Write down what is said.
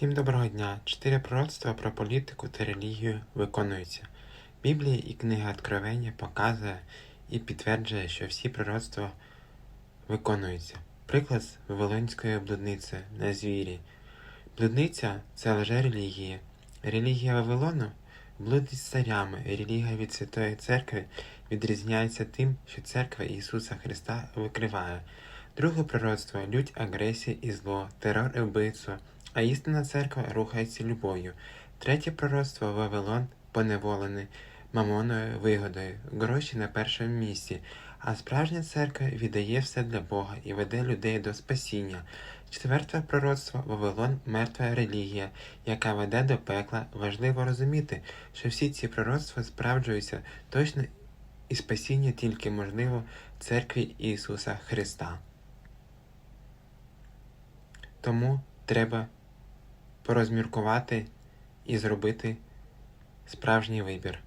Всім доброго дня! Чотири пророцтва про політику та релігію виконуються. Біблія і книга Откровення показує і підтверджує, що всі пророцтва виконуються. Приклад з Вавилонської блудниці на звірі. Блудниця це лже-релігія. Релігія Вавилону блудить з царями. Релігія від Святої Церкви відрізняється тим, що церква Ісуса Христа викриває. Друге пророцтво лють агресія і зло, терор і вбивство, а істинна церква рухається любов'ю. Третє пророцтво Вавилон поневолений мамоною вигодою, гроші на першому місці, а справжня церква віддає все для Бога і веде людей до спасіння. Четверте пророцтво Вавилон мертва релігія, яка веде до пекла. Важливо розуміти, що всі ці пророцтва справджуються точно і спасіння тільки можливо церкві Ісуса Христа. Тому треба порозміркувати і зробити справжній вибір.